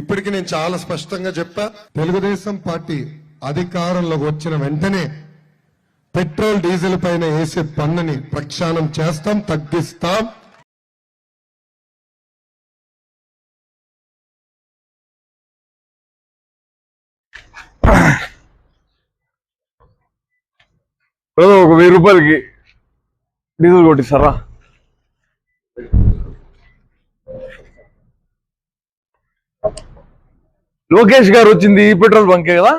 ఇప్పటికి నేను చాలా స్పష్టంగా చెప్పా తెలుగుదేశం పార్టీ అధికారంలోకి వచ్చిన వెంటనే పెట్రోల్ డీజిల్ పైన వేసే పన్నుని ప్రక్షాళన చేస్తాం తగ్గిస్తాం. ఒక వెయ్యి రూపాయలకి డీజిల్ కొట్టిస్తారా? లోకేష్ గారు వచ్చింది ఈ పెట్రోల్ బంకే కదా?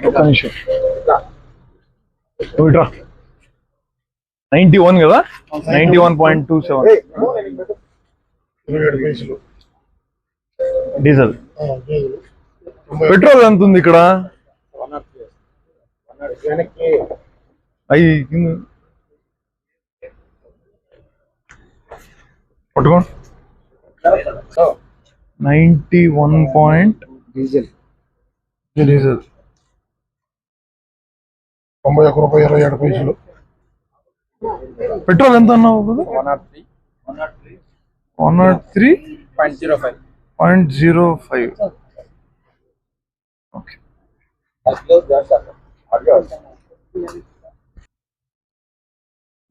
ఒక్క నిమిషం. నైన్టీ వన్ కదా? Ninety one. Point two seven. Diesel. Petrol ఎంత ఉంది ఇక్కడ? అయ్యి కింద. పట్టుకో ninety one point diesel. Diesel. తొంభై ఒక్క రూపాయి ఇరవై ఏడు పైసలు. పెట్రోల్ ఎంత అన్నావు one nought three one nought three point zero five point zero five okay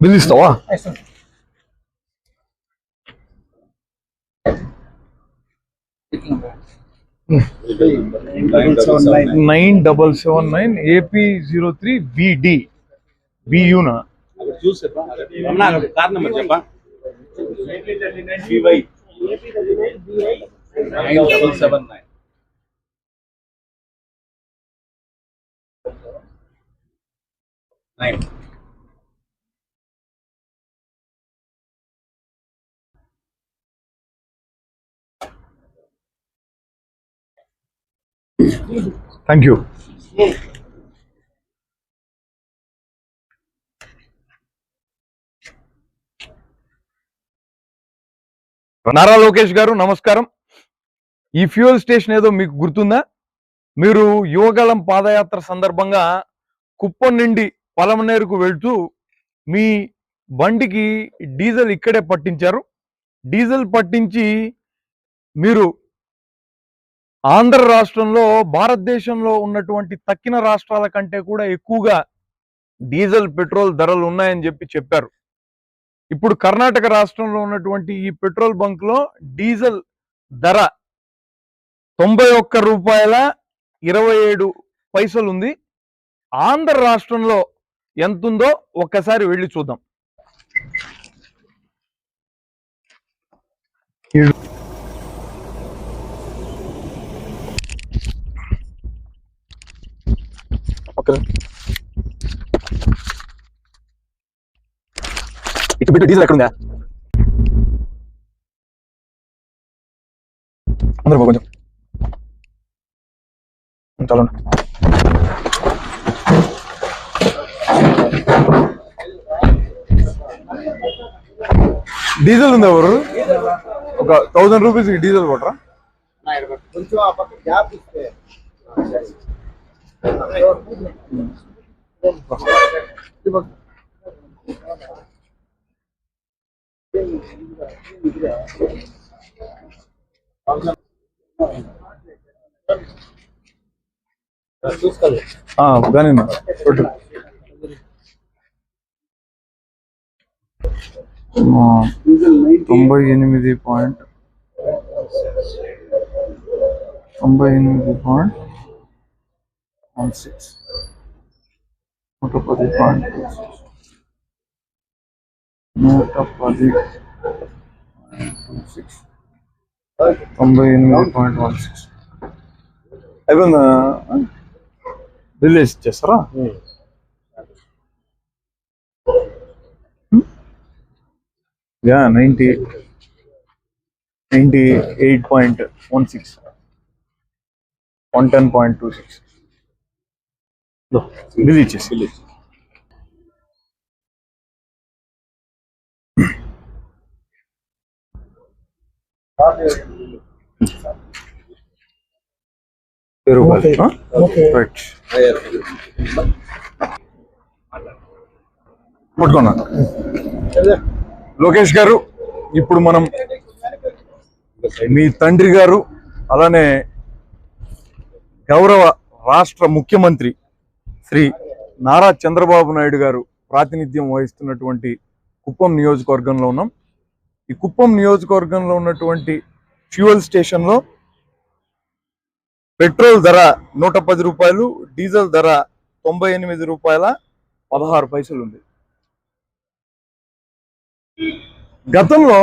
bill ఇస్తావా nine double seven nine AP zero three BD బియునా చూసి రమణ కార్ నెంబర్ చెప్పా VY nine double seven nine nine thank you Nara Lokesh గారు నమస్కారం. ఈ fuel station ఏదో మీకు గుర్తుందా? మీరు యువగలం పాదయాత్ర సందర్భంగా కుప్పం నుండి పలమనేరుకు వెళ్తూ మీ బండికి డీజిల్ ఇక్కడే పట్టించారు. డీజిల్ పట్టించి మీరు ఆంధ్ర రాష్ట్రంలో భారతదేశంలో ఉన్నటువంటి తక్కిన రాష్ట్రాల కంటే కూడా ఎక్కువగా డీజిల్ పెట్రోల్ ధరలు ఉన్నాయని చెప్పి చెప్పారు. ఇప్పుడు కర్ణాటక రాష్ట్రంలో ఉన్నటువంటి ఈ పెట్రోల్ బంక్లో డీజిల్ ధర తొంభై ఒక్క రూపాయల ఇరవై ఏడు పైసలు ఉంది ఆంధ్ర రాష్ట్రంలో ఎంత ఉందో ఒక్కసారి వెళ్ళి చూద్దాం. ఓకే. ఇటు బిట్టు డీజిల్ ఎక్కడుందా? అందరూ కొంచెం చాలా డీజిల్ ఉందా ఎవరు? ఒక థౌసండ్ రూపీస్ డీజిల్ కొట్టరా? కొంచెం కానీ తొంభై ఎనిమిది పాయింట్ తొంభై ఎనిమిది పాయింట్ వన్ సిక్స్. నూట పది పాయింట్ సిక్స్. నూట పది టూ సిక్స్ తొంభై ఎనిమిది పాయింట్ వన్ సిక్స్. అయిపోయిందా? రిలీజ్ చేస్తారా? Yeah ninety ninety eight point one six. One ten point two six. Bill ఇచ్చేసి రూపాయలు రైట్ పట్టుకున్నా లోకేష్ గారు ఇప్పుడు మనం మీ తండ్రి గారు అలానే గౌరవ రాష్ట్ర ముఖ్యమంత్రి శ్రీ నారా చంద్రబాబు నాయుడు గారు ప్రాతినిధ్యం వహిస్తున్నటువంటి కుప్పం నియోజకవర్గంలో ఉన్నాం. ఈ కుప్పం నియోజకవర్గంలో ఉన్నటువంటి ఫ్యూయల్ స్టేషన్లో పెట్రోల్ ధర నూట పది రూపాయలు డీజిల్ ధర తొంభై ఎనిమిది రూపాయల పదహారు పైసలు ఉంది. గతంలో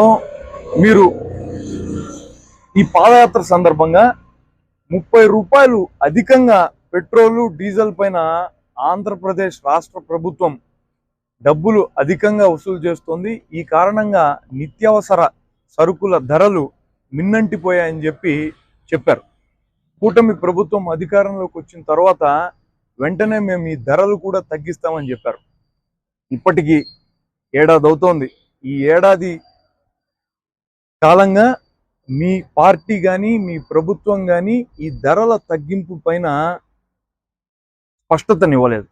మీరు ఈ పాదయాత్ర సందర్భంగా ముప్పై రూపాయలు అధికంగా పెట్రోలు డీజిల్ పైన ఆంధ్రప్రదేశ్ రాష్ట్ర ప్రభుత్వం డబ్బులు అధికంగా వసూలు చేస్తోంది. ఈ కారణంగా నిత్యావసర సరుకుల ధరలు మిన్నంటిపోయాయని చెప్పి చెప్పారు. కూటమి ప్రభుత్వం అధికారంలోకి వచ్చిన తర్వాత వెంటనే మేము ఈ ధరలు కూడా తగ్గిస్తామని చెప్పారు. ఇప్పటికీ ఏడాది అవుతోంది ఈ ఏడాది కాలంగా మీ పార్టీ కానీ మీ ప్రభుత్వం కానీ ఈ ధరల తగ్గింపు పైన స్పష్టతనివ్వలేదు.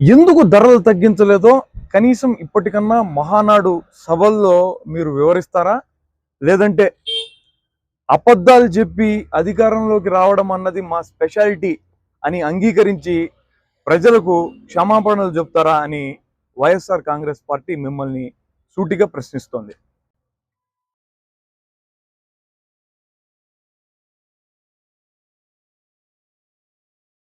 ఎందుకు ధరలు తగ్గించలేదో కనీసం ఇప్పటికన్నా మహానాడు సభల్లో మీరు వివరిస్తారా? లేదంటే అబద్ధాలు చెప్పి అధికారంలోకి రావడం అన్నది మా స్పెషాలిటీ అని అంగీకరించి ప్రజలకు క్షమాపణలు చెప్తారా అని వైఎస్ఆర్ కాంగ్రెస్ పార్టీ మిమ్మల్ని సూటిగా ప్రశ్నిస్తోంది.